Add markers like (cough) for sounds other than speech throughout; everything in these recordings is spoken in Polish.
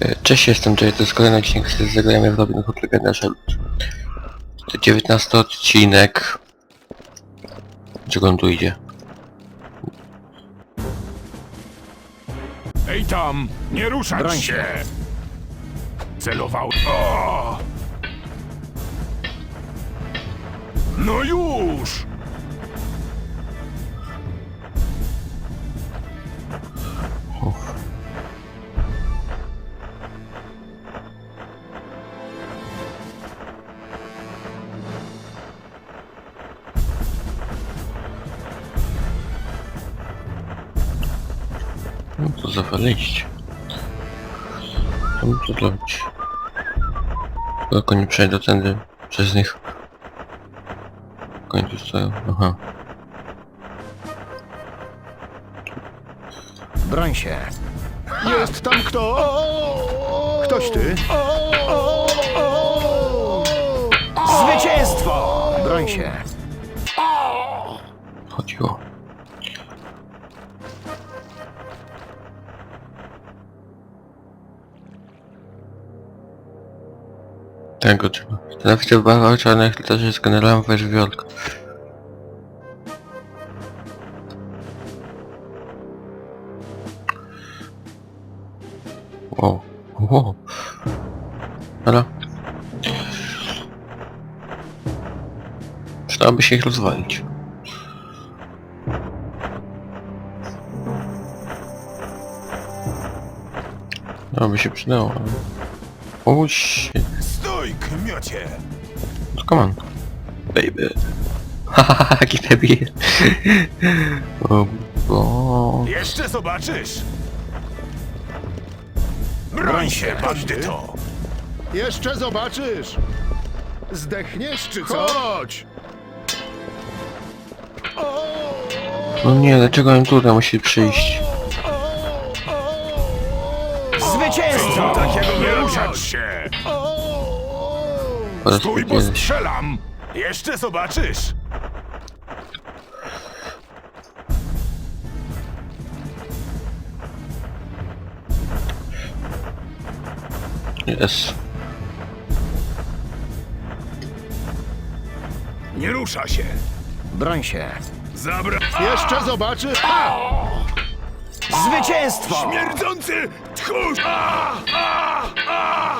E, Cześć, jestem Jay, to jest kolejny odcinek z zagrajmy w Robin Hood Legenda Shelby. 19 odcinek. Czego on tu idzie? Ej tam, nie ruszać Broń się. Celował... O! No już! No to zawalić. Co tu zrobić? Tylko nie przejdę tędy przez nich. W końcu stoją. Aha. Broń się. Jest tam kto? Ktoś ty? Zwycięstwo! Broń się. chodziło. Tego trzeba. W barwach czarnych też jest generałem Weźwiorka. Wow. Wow. Dobra. Przydałoby się ich rozwalić. No by się przydało, ale... Obudź się. No, Come on. Baby. Hahaha, (laughs) jaki debil. O, bo... Jeszcze zobaczysz! Broń się, bandyto! Jeszcze zobaczysz! Zdechniesz czy co? Chodź! No nie, dlaczego on tutaj musi przyjść? Zwycięstwo! Takiego nie ruszać się! Po Stój, bo strzelam! Jeszcze zobaczysz! Jest. Nie rusza się! Broń się. Zabra... Jeszcze zobaczysz! Zwycięstwo! Śmierdzący tchórz! A, a, a!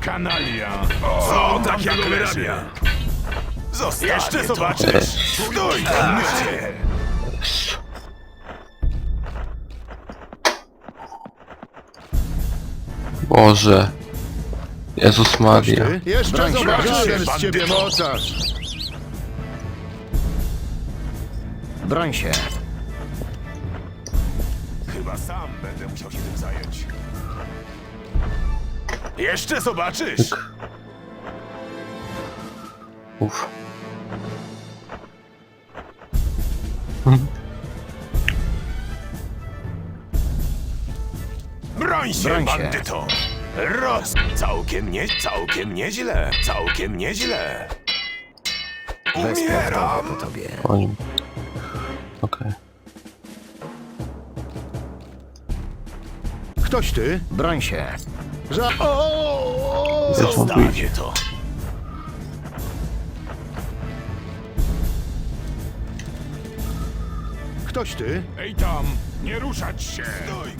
Kanalia! Co on takiego wyrabia? Jeszcze zobaczysz! Stój, kamiocie! Jest. Boże. Jezus Maria. Jeszcze zobaczysz z ciebie mocarz! Broń się. Jeszcze zobaczysz! Uff. Broń się, Broń się. bandyto! Roz... Całkiem nie... Całkiem nieźle! Całkiem nieźle! Umieram! po tobie. Po nim. Okej. Ktoś ty? Broń się. Ża... O! Zostawię to! Ktoś ty? Ej tam! Nie ruszać się! Stój,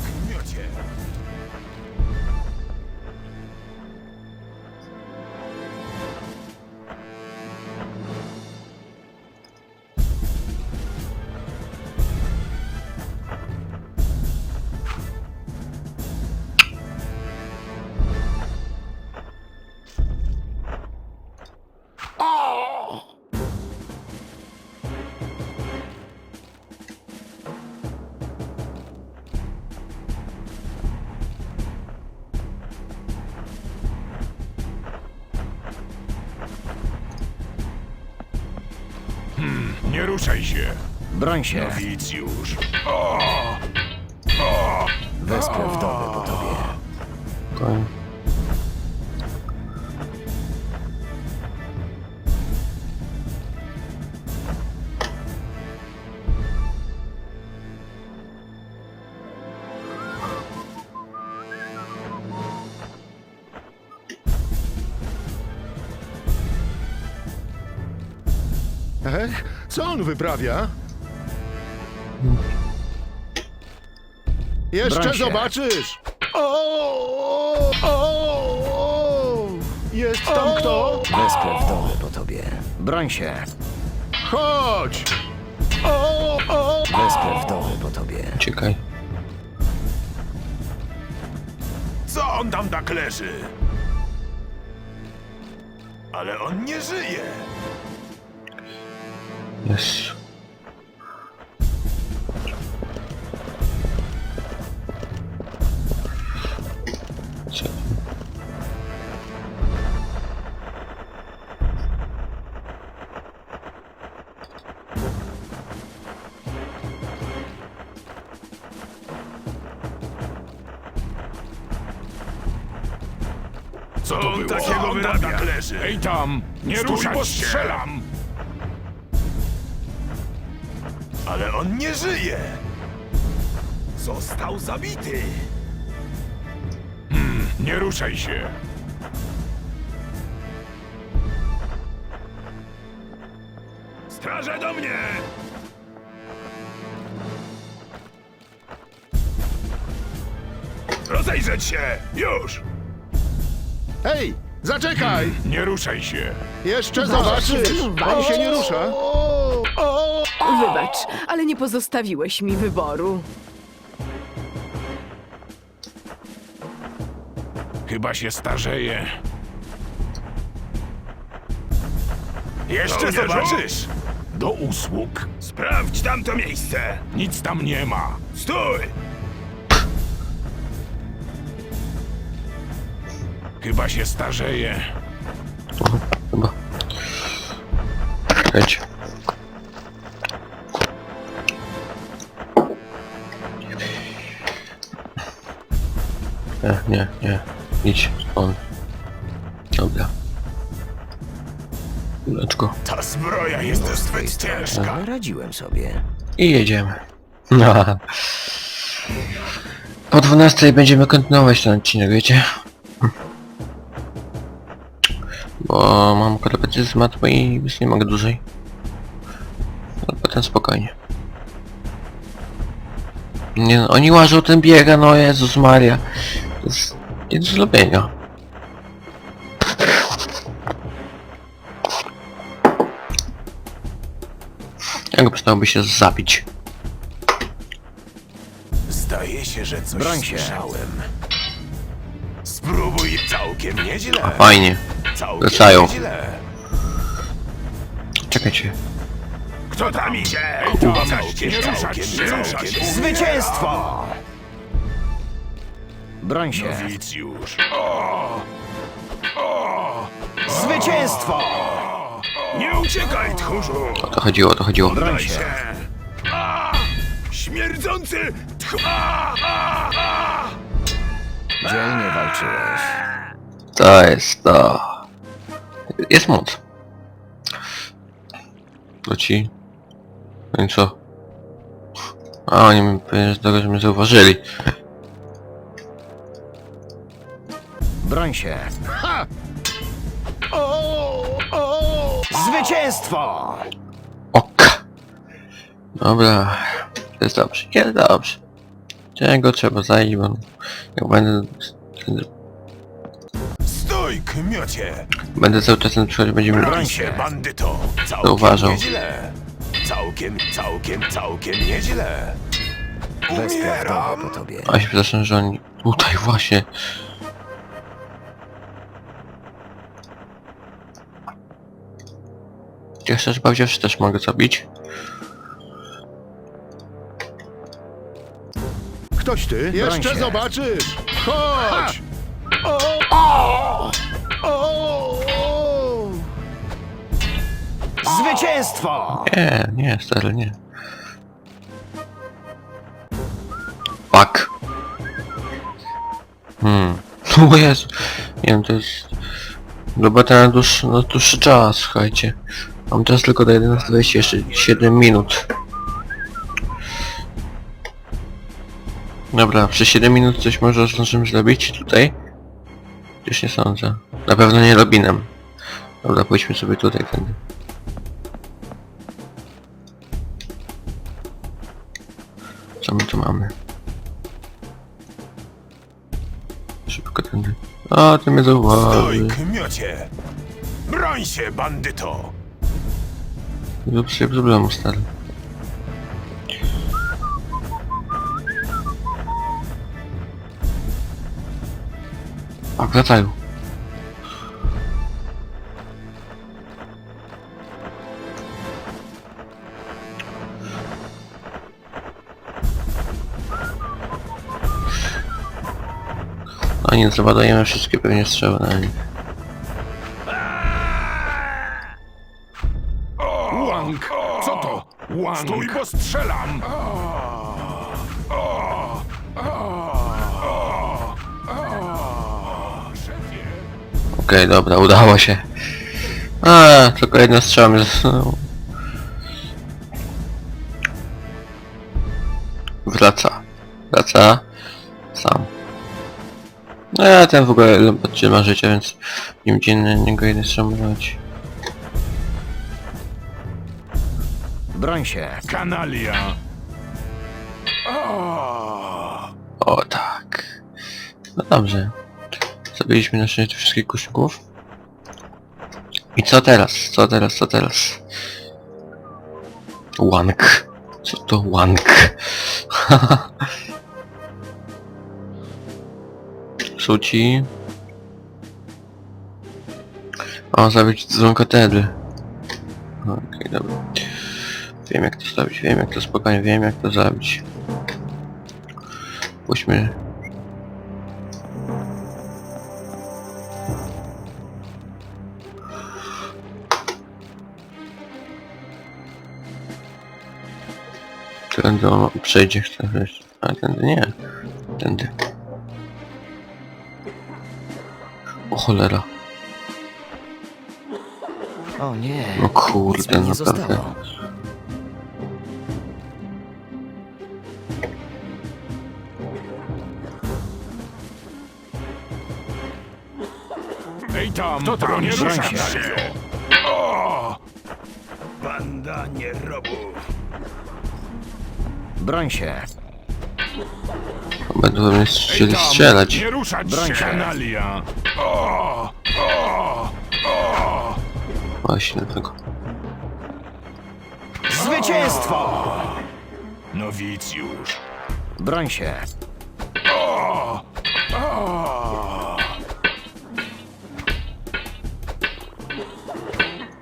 Nie ruszaj się! Broń się. Widz już! Wesprę wdowę po tobie. Spokojnie. Co on wyprawia? Jeszcze Broń się. zobaczysz! O, o, o, Jest tam kto? Wesprę w dole po tobie. Broń się. Chodź! O, o, Wesprę w dole po tobie. Uciekaj. Co on tam tak leży? Ale on nie żyje. Jest. Co? On takiego wyrabia? tak? Ej tam! Nie Stój, ruszać bo strzelam! On nie żyje! Został zabity! Nie ruszaj się! Straże do mnie! Rozejrzeć się! Już! Hej, zaczekaj! Nie ruszaj się! Jeszcze zobaczysz! On się nie rusza. Wybacz, ale nie pozostawiłeś mi wyboru. Chyba się starzeje. Jeszcze Żołnierzu! zobaczysz! Do usług. Sprawdź tamto miejsce! Nic tam nie ma. Stój! Chyba się starzeje. Chyba. Czekajcie. Nie, nie, nie. Idź, on. Dobra. Kuleczko. Ta zbroja jest zbyt ciężka! Ale radziłem sobie. I jedziemy. No. Po 12 będziemy kontynuować ten odcinek, wiecie? Bo mam korepetycję z matmy i już nie mogę dłużej. Ale potem spokojnie. Nie no, oni łażą ten biega, no Jezus Maria. Jest nie do zrobienia. Jak go przydałoby się zabić? Zdaje się, że coś Broń się. słyszałem. Spróbuj całkiem nieźle. A fajnie. Całkiem wracają. nieźle. Czekajcie. Kto tam idzie? Całkiem, całkiem, całkiem. Zwycięstwo! Broń się. Widz już. Zwycięstwo! Nie uciekaj, tchórzu! O to chodziło, o to chodziło. Broń Daj się. się! A! Śmierdzący! tch- A! A! A! Dzielnie walczyłeś. To jest to. Jest moc. To ci. No i co? A oni mi tego, że mnie zauważyli. Broń się. o, o, Zwycięstwo! Ok. Dobra. Jest dobrze, jest dobrze. Czego trzeba zajść, bo jak będę... Stój, kmiocie! Będę cały czas ten przychodził, będziemy... Broń się, bandyto! Całkiem Zauważał. nieźle! Całkiem, całkiem, całkiem nieźle! Wesprę w Umieram! po tobie. A się przepraszam, że oni... Tutaj właśnie... Ja szczerze powiedziawszy też mogę zabić. Ktoś ty? Jeszcze się. zobaczysz! Chodź! O, o, o, o. Zwycięstwo! Nie, nie, stary, nie. Fuck. Hmm. (laughs) O Jezu. Nie wiem, to jest... Robota na dłuższy, na dłuższy czas, słuchajcie. Mam czas tylko do 11.27 minut. Dobra, przez 7 minut coś może zdążymy zrobić tutaj? Już nie sądzę. Na pewno nie robinem. Dobra, pójdźmy sobie tutaj tędy. Co my tu mamy? Szybko tędy. A, ty mnie zauważył. Broń się, bandyto! Zrób sobie problemu, stary. A, wracają. A nie, załadujemy wszystkie pewnie strzały na nich. Łank! Stój, bo strzelam! Okej, dobra, udało się. A, tylko jedna strzała mnie zasunęła. Wraca. Wraca. Sam. No ja ten w ogóle podtrzyma życie, więc nie będzie na niego jeden strzał brać. Broń się. Kanalia! O tak. No dobrze. Zabiliśmy na szczęście wszystkich kuszników. I co teraz? Co teraz? Co teraz? Łank. Co to łank? Rzuci. (laughs) O, zabić dzwon katedry. Okej, dobra. Wiem jak to zrobić, wiem jak to spokojnie, wiem jak to zrobić. Puśćmy. Tędy on przejdzie, chce wejść. A tędy nie. Tędy. O cholera. O nie. No kurde, naprawdę. zostało. Tam! To tam nie Broń rusza się. O! Banda nierobów! Broń się. Będą we mnie Ej tam! strzelać. Nie ruszać Broń się! się. Kanalia! O! O! O! Właśnie dlatego. Zwycięstwo! Nowicjusz! Broń się. O! O!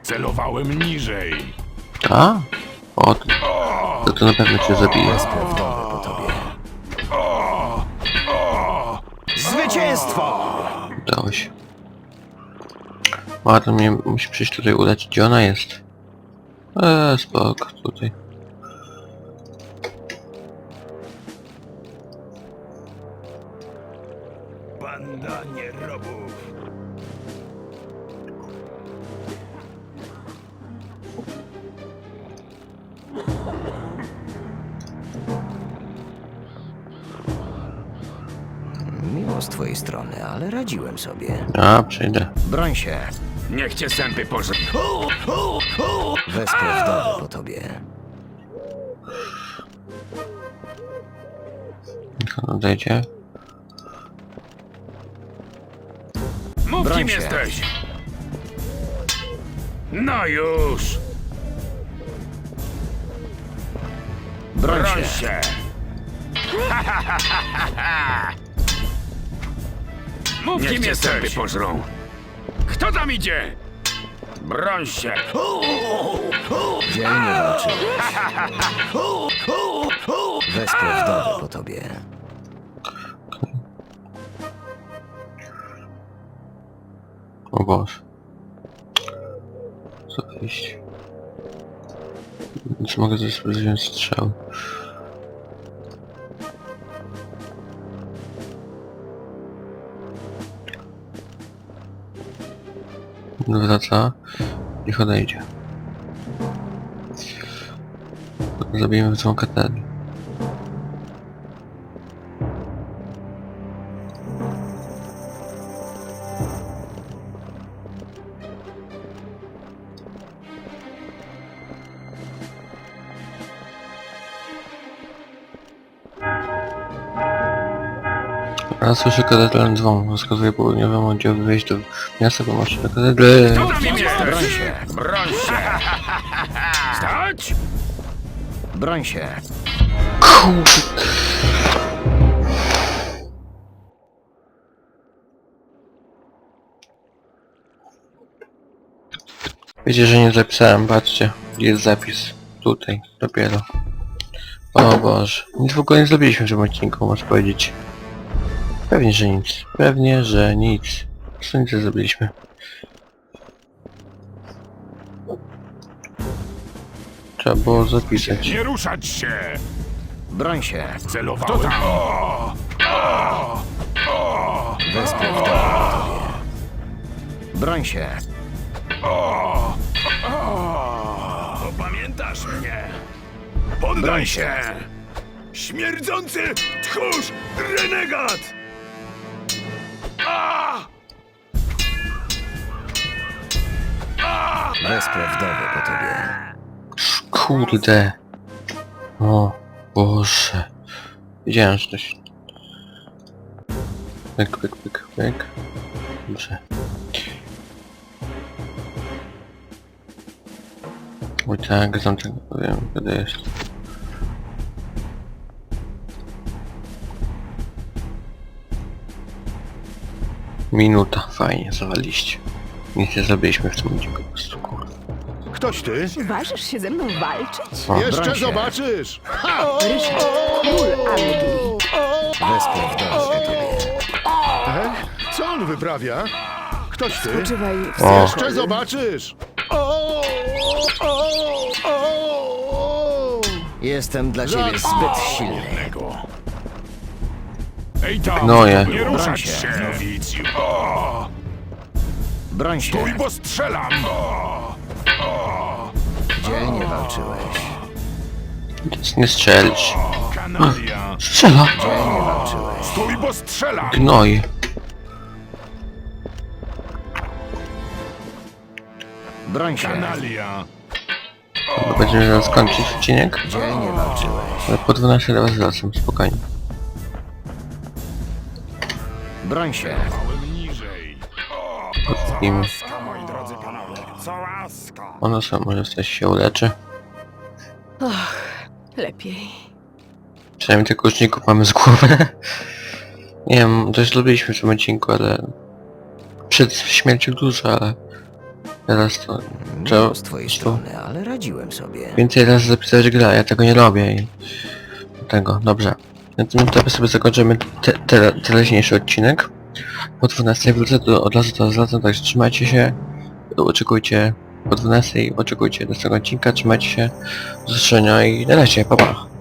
Celowałem niżej. A? O, to, to, to na pewno cię zabije. Prawdowe po tobie. O! O! Zwycięstwo! Udało się. Ładno mnie musi przyjść tutaj uleczyć. Gdzie ona jest? Eee, spoko, tutaj. Sobie. A, przyjdę. Broń się. Niech cię sępy pożre... Wesprę wdowę po tobie. Odejdzie. Mów Broń kim się. jesteś! No już! Broń Broń się. się! (laughs) Mów kim jesteś! pożrą. Kto tam idzie? Broń się! Dzielnie walczyłeś. Wesprę wdowę po tobie. O Boże. Co wyjść? Czy mogę coś wziąć strzał? Wraca. Niech odejdzie. Zabijemy całą katedrę. A słyszę katedrę dzwon, rozkazuje południowemu oddziałowi wejść do miasta, bo masz do katedry. Broń się! Broń się! Stać! Broń się! Wiecie, że nie zapisałem, patrzcie. Jest zapis. Tutaj, dopiero. O Boże. Nic w ogóle nie zrobiliśmy w tym odcinku, można powiedzieć. Pewnie, że nic. Pewnie, że nic. Co nic nie zrobiliśmy. Trzeba było zapisać. Nie ruszać się! Broń się! Celowałem. Kto tam? O! Wesprę w tobie. Broń się! Pamiętasz mnie? Poddaj się! Śmierdzący tchórz! Renegat! A! Wesprę wdowy po tobie. Kurde. O Boże. Wiedziałem, że się... Pyk, pyk, pyk, pyk. Dobrze. Oj tak, znam tego, wiem, kiedy jest. Minuta, fajnie, zawaliście. Nic nie zrobiliśmy w tym odcinku po prostu. Ktoś ty? Ważysz się ze mną walczyć? O, Jeszcze broń się. zobaczysz! Ha! Ryszard, król Anglii. Wesprę tobie. E? Co on wyprawia? Ktoś ty? Spoczywaj w O. Jeszcze zobaczysz! O! O! O! Jestem dla ciebie zbyt silny. Ej tam! Gnoje. Nie ruszać Broń się! się. Nowicju! O! Broń się! Stój, bo strzelam! O! Gdzie nie walczyłeś? Nie strzelić. Kanalia! Strzela! Gdzie nie walczyłeś? Stój, bo strzelam! Gnoj. Broń się! Kanalia! Będziemy zaraz kończyć odcinek. Gdzie nie walczyłeś? Ale po 12 do was wracam, spokojnie. Panowie! Co łaska! ono samo może coś się uleczy. Lepiej. Przynajmniej tych kuczników mamy z głowy. Nie wiem, coś zrobiliśmy w tym odcinku, ale... Przed śmiercią dużo, ale... Teraz to... Trzeba z twojej strony, ale radziłem sobie. więcej razy zapisać grę, ja tego nie robię i... Tego, dobrze. Na tym etapie sobie zakończymy te, te, teraźniejszy odcinek. Po 12 wrócę do, od razu to zwracam, także trzymajcie się. Oczekujcie po 12, oczekujcie następnego odcinka, trzymajcie się. Do zobaczenia i na razie, pa pa.